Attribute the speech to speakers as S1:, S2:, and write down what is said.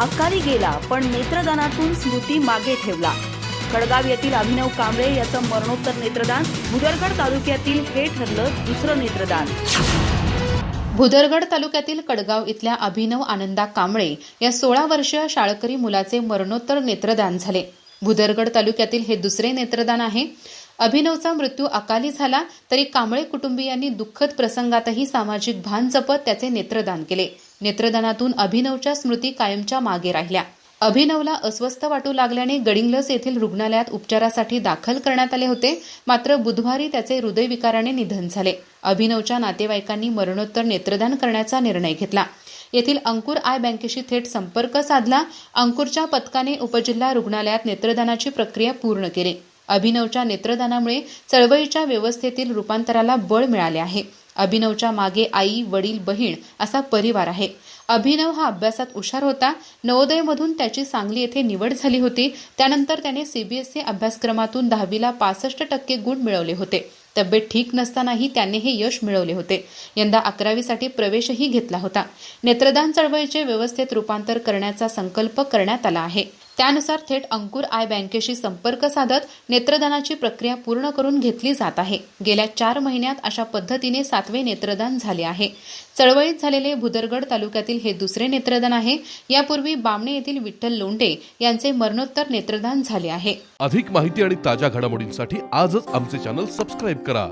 S1: अकाली गेला पण नेत्रदानातून स्मृती मागे ठेवला. कडगाव येथील अभिनव कांबळे याचं मरणोत्तर नेत्रदान भुदरगड तालुक्यातील हे ठरलं दुसरं नेत्रदान.
S2: भुदरगड तालुक्यातील कडगाव इथल्या अभिनव आनंदा कांबळे या सोळा वर्षीय शाळकरी मुलाचे मरणोत्तर नेत्रदान झाले. भुदरगड तालुक्यातील हे दुसरे नेत्रदान आहे. अभिनवचा मृत्यू अकाली झाला तरी कांबळे कुटुंबियांनी दुःखद प्रसंगातही सामाजिक भान जपत त्याचे नेत्रदान केले. नेत्रदानातून अभिनवच्या स्मृती कायमच्या मागे राहिल्या. अभिनवला अस्वस्थ वाटू लागल्याने गडिंग्लस येथील रुग्णालयात उपचारासाठी दाखल करण्यात आले होते. मात्र बुधवारी त्याचे हृदयविकाराने निधन झाले. अभिनवच्या नातेवाईकांनी मरणोत्तर नेत्रदान करण्याचा निर्णय घेतला. येथील अंकुर आय बँकेशी थेट संपर्क साधला. अंकुरच्या पथकाने उपजिल्हा रुग्णालयात नेत्रदानाची प्रक्रिया पूर्ण केली. अभिनवच्या नेत्रदानामुळे चळवळीच्या व्यवस्थेतील रूपांतराला बळ मिळाले आहे. अभिनवच्या मागे आई वडील बहीण असा परिवार आहे. अभिनव हा अभ्यासात हुशार होता. नवोदयमधून त्याची सांगली येथे निवड झाली होती. त्यानंतर त्याने सीबीएसई अभ्यासक्रमातून दहावीला पासष्ट टक्के गुण मिळवले होते. तब्येत ठीक नसतानाही त्याने हे यश मिळवले होते. यंदा अकरावीसाठी प्रवेशही घेतला होता. नेत्रदान चळवळीचे व्यवस्थेत रूपांतर करण्याचा संकल्प करण्यात आला आहे. त्यानुसार थेट अंकुर आय बँकेशी संपर्क साधत नेत्रदानाची प्रक्रिया पूर्ण करून घेतली जात आहे. गेल्या चार महिन्यात अशा पद्धतीने सातवे नेत्रदान झाले आहे. चळवळीत झालेले भुदरगड तालुक्यातील हे दुसरे नेत्रदान आहे. यापूर्वी बामणे येथील विठ्ठल लोंढे यांचे मरणोत्तर नेत्रदान झाले आहे.
S3: अधिक माहिती आणि ताज्या घडामोडींसाठी आजच आमचे चॅनल सबस्क्राईब करा.